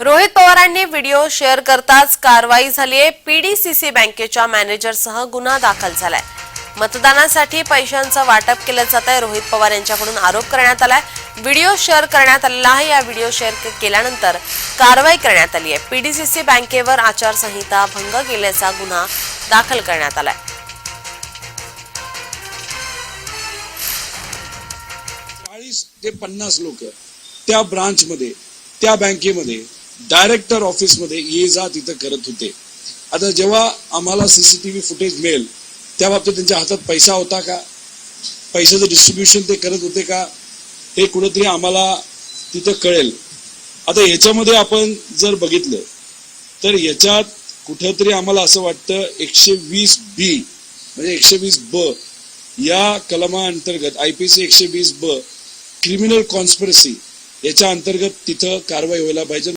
रोहित पवारांनी video share करताच कारवाई झालीय पीडीसीसी बँकेच्या मॅनेजरसह गुन्हा दाखल झालाय. मतदानासाठी पैशांचं वाटप केलं जात आहे. रोहित पवार यांच्याकडून आरोप करण्यात आलाय. व्हिडिओ शेअर करण्यात आलेला आहे. या व्हिडिओ शेअर केल्यानंतर कारवाई करण्यात आली आहे. पीडीसीसी बँकेवर आचारसंहिता भंग केल्याचा गुन्हा दाखल करण्यात आलाय. चाळीस ते पन्नास लोक त्या ब्रांचमध्ये त्या बँकेमध्ये डायरेक्टर ऑफिसमध्ये ये जा तिथं करत होते. आता जेव्हा आम्हाला सीसीटीव्ही फुटेज मिळेल त्या बाबतीत त्यांच्या हातात पैसा होता का? पैशाचं डिस्ट्रीब्युशन ते करत होते का? हे कुठेतरी आम्हाला तिथं कळेल. आता याच्यामध्ये आपण जर बघितलं तर याच्यात कुठेतरी आम्हाला असं वाटतं एकशे वीस बी म्हणजे एकशे वीस ब या कलमाअंतर्गत आय पी सी एकशे वीस ब क्रिमिनल कॉन्स्पिरसी याच्या अंतर्गत तिथं कारवाई व्हायला पाहिजे.